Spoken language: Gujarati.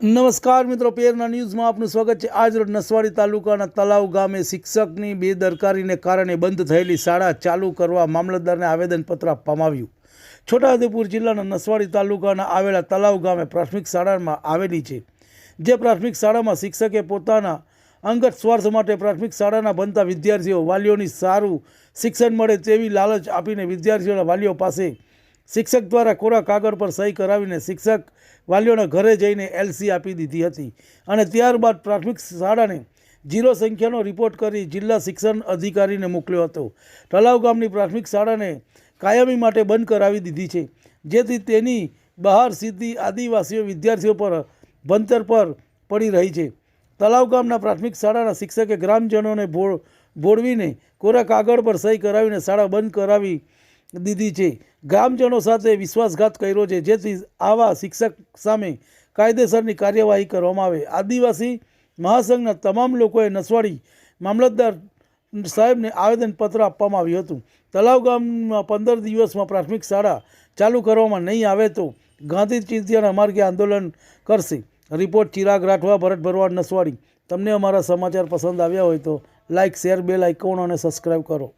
નમસ્કાર મિત્રો, પેરના ન્યૂઝમાં આપનું સ્વાગત છે. આજ રોજ નસવાડી તાલુકાના તલાવ ગામે શિક્ષકની બેદરકારીને કારણે બંધ થયેલી શાળા ચાલુ કરવા મામલતદારને આવેદનપત્ર આપવામાં આવ્યું. છોટાઉદેપુર જિલ્લાના નસવાડી તાલુકાના આવેલા તલાવ ગામે પ્રાથમિક શાળામાં આવેલી છે. જે પ્રાથમિક શાળામાં શિક્ષકે પોતાના અંગત સ્વાર્થ માટે પ્રાથમિક શાળાના બનતા વિદ્યાર્થીઓ વાલીઓની સારું શિક્ષણ મળે તેવી લાલચ આપીને વિદ્યાર્થીઓના વાલીઓ પાસે શિક્ષક દ્વારા કોરા કાગળ પર સહી કરાવીને શિક્ષક વાલીઓના ઘરે જઈને એલસી આપી દીધી હતી. અને ત્યારબાદ પ્રાથમિક શાળાને જીરો સંખ્યાનો રિપોર્ટ કરી જિલ્લા શિક્ષણ અધિકારીને મોકલ્યો હતો. તલાવ ગામની પ્રાથમિક શાળાને કાયમી માટે બંધ કરાવી દીધી છે. જેથી તેની બહાર સીધી આદિવાસીઓ વિદ્યાર્થીઓ પર ભણતર પર પડી રહી છે. તલાવ ગામના પ્રાથમિક શાળાના શિક્ષકે ગ્રામજનોને ભોળ ભોળવીને કોરા કાગળ પર સહી કરાવીને શાળા બંધ કરાવી દીધી છે. ગ્રામજનો સાથે વિશ્વાસઘાત કર્યો છે. જેથી આવા શિક્ષક સામે કાયદેસરની કાર્યવાહી કરવામાં આવે. આદિવાસી મહાસંઘના તમામ લોકોએ નસવાડી મામલતદાર સાહેબને આવેદનપત્ર આપવામાં આવ્યું હતું. તલાવ ગામમાં પંદર દિવસમાં પ્રાથમિક શાળા ચાલુ કરવામાં નહીં આવે તો ગાંધી ચિંતિયાના માર્ગે આંદોલન કરશે. રિપોર્ટ ચિરાગ રાઠવા, ભરત ભરવાડ, નસવાડી. તમને અમારા સમાચાર પસંદ આવ્યા હોય તો લાઇક શેર, બેલ આઇકોન અને સબસ્ક્રાઈબ કરો.